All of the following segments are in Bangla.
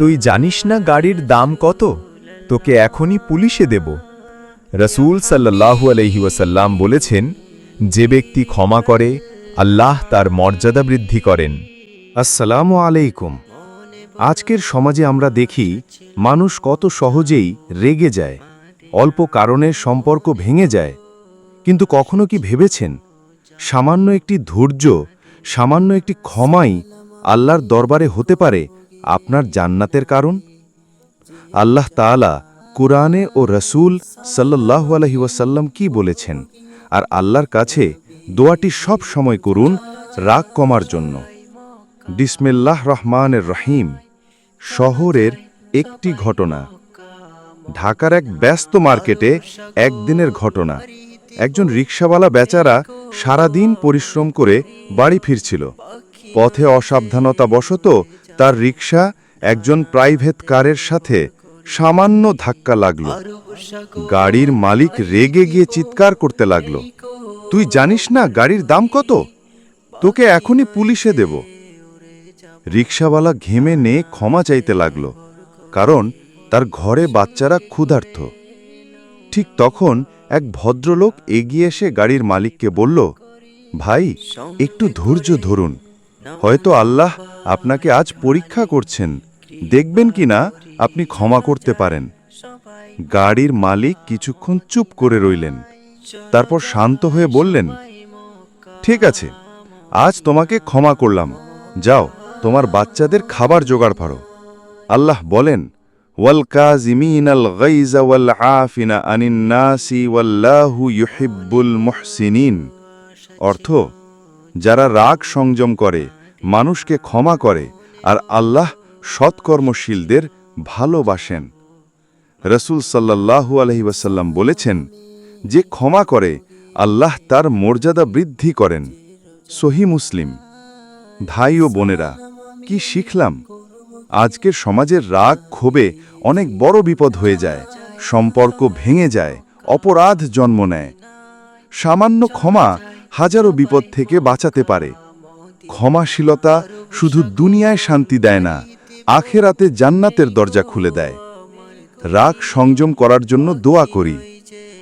তুই জানিস না গাড়ির দাম কত? তোকে এখনই পুলিশে দেব। রসুল সাল্লাহু ওয়াসাল্লাম বলেছেন, যে ব্যক্তি ক্ষমা করে, আল্লাহ তার মর্যাদা বৃদ্ধি করেন। আসসালামু আলাইকুম। আজকের সমাজে আমরা দেখি, মানুষ কত সহজেই রেগে যায়, অল্প কারণে সম্পর্ক ভেঙে যায়। কিন্তু কখনো কি ভেবেছেন, সামান্য একটি ধৈর্য, সামান্য একটি ক্ষমাই আল্লাহর দরবারে হতে পারে আপনার জান্নাতের কারণ? আল্লাহ তাআলা কুরআনে ও রসুল সাল্লাহ আলহি ওয়াসাল্লাম কি বলেছেন? আর আল্লাহর কাছে দোয়াটি সব সময় করুন, রাগ কমার জন্য। বিসমিল্লাহ রহমানের রহিম, শহরের একটি ঘটনা। ঢাকার এক ব্যস্ত মার্কেটে একদিনের ঘটনা। একজন রিক্সাওয়ালা বেচারা সারাদিন পরিশ্রম করে বাড়ি ফিরছিল। পথে অসাবধানতা অসাবধানতাবশত তার রিক্সা একজন প্রাইভেট কারের সাথে সামান্য ধাক্কা লাগল। গাড়ির মালিক রেগে গিয়ে চিৎকার করতে লাগল। তুই জানিস না গাড়ির দাম কত? তোকে এখনই পুলিশে দেব। রিক্সাওয়ালা ঘেমে নে ক্ষমা চাইতে লাগল, কারণ তার ঘরে বাচ্চারা ক্ষুধার্ত। ঠিক তখন এক ভদ্রলোক এগিয়ে এসে গাড়ির মালিককে বলল, ভাই, একটু ধৈর্য ধরুন। হয়তো আল্লাহ আপনাকে আজ পরীক্ষা করছেন। দেখবেন কি না আপনি ক্ষমা করতে পারেন। গাড়ির মালিক কিছুক্ষণ চুপ করে রইলেন। তারপর শান্ত হয়ে বললেন, ঠিক আছে, আজ তোমাকে ক্ষমা করলাম। যাও, তোমার বাচ্চাদের খাবার জোগাড় পারো আল্লাহ বলেন অর্থ, যারা রাগ সংযম করে মানুষকে ক্ষমা করে আর আল্লাহ সৎকর্মশীলদের ভালোবাসেন। রসুল সাল্লাল্লাহু আলহি ওয়াসাল্লাম বলেছেন, যে ক্ষমা করে, আল্লাহ তার মর্যাদা বৃদ্ধি করেন। সহি মুসলিম। ভাই ও বোনেরা, কি শিখলাম? আজকের সমাজের রাগ ক্ষোভে অনেক বড় বিপদ হয়ে যায়, সম্পর্ক ভেঙে যায়, অপরাধ জন্ম নেয়। সামান্য ক্ষমা হাজারো বিপদ থেকে বাঁচাতে পারে ক্ষমাশীলতা শুধু দুনিয়ায় শান্তি দেয় না, আখেরাতে জান্নাতের দরজা খুলে দেয়। রাগ সংযম করার জন্য দোয়া করি।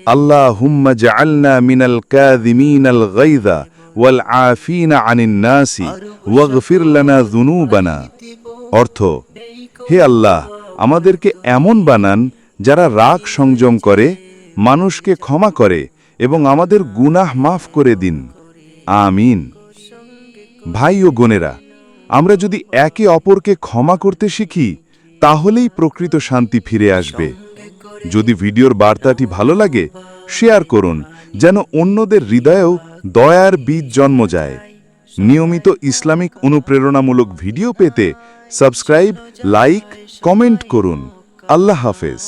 আল্লাহ হুম্মা জাআলনা মিনাল কাযিমিনাল গাইযা ওয়াল আফিনা আনিন নাসি ওয়াগফির লানা যুনুবানা। অর্থ, হে আল্লাহ, আমাদেরকে এমন বানান যারা রাগ সংযম করে, মানুষকে ক্ষমা করে এবং আমাদের গুনাহ মাফ করে দিন। আমিন। ভাই ও বোনেরা, আমরা যদি একে অপরকে ক্ষমা করতে শিখি, তাহলেই প্রকৃত শান্তি ফিরে আসবে। যদি ভিডিওর বার্তাটি ভালো লাগে, শেয়ার করুন, যেন অন্যদের হৃদয়েও দয়ার বীজ জন্ম যায়। নিয়মিত ইসলামিক অনুপ্রেরণামূলক ভিডিও পেতে সাবস্ক্রাইব, লাইক, কমেন্ট করুন। আল্লাহ হাফেজ।